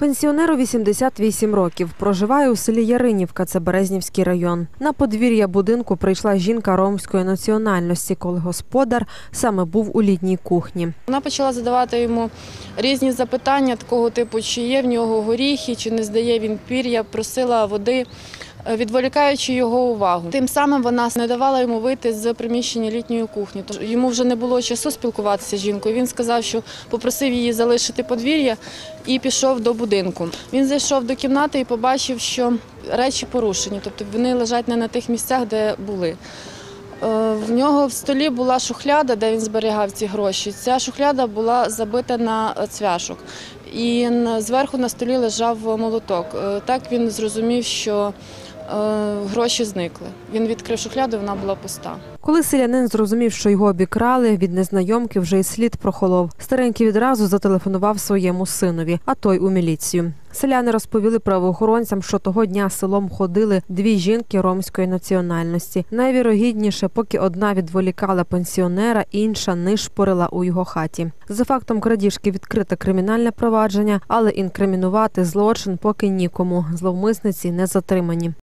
Пенсіонеру 88 років. Проживає у селі Яринівка, це Березнівський район. На подвір'я будинку прийшла жінка ромської національності, коли господар саме був у літній кухні. Вона почала задавати йому різні запитання такого типу, чи є в нього горіхи, чи не здає він пір'я, просила води, відволікаючи його увагу. Тим самим вона не давала йому вийти з приміщення літньої кухні. Тож йому вже не було часу спілкуватися з жінкою. Він сказав, що попросив її залишити подвір'я і пішов до будинку. Він зайшов до кімнати і побачив, що речі порушені, тобто вони лежать не на тих місцях, де були. Е, В нього в столі була шухляда, де він зберігав ці гроші. Ця шухляда була забита на е, цвяшок. І зверху на столі лежав молоток. Е, Так він зрозумів, що гроші зникли. Він відкрив шухляду, вона була пуста. Коли селянин зрозумів, що його обікрали, від незнайомки вже й слід прохолов. Старенький відразу зателефонував своєму синові, а той у міліцію. Селяни розповіли правоохоронцям, що того дня селом ходили дві жінки ромської національності. Найвірогідніше, поки одна відволікала пенсіонера, інша нишпорила у його хаті. За фактом крадіжки відкрите кримінальне провадження, але інкримінувати злочин поки нікому. Зловмисниці не затримані.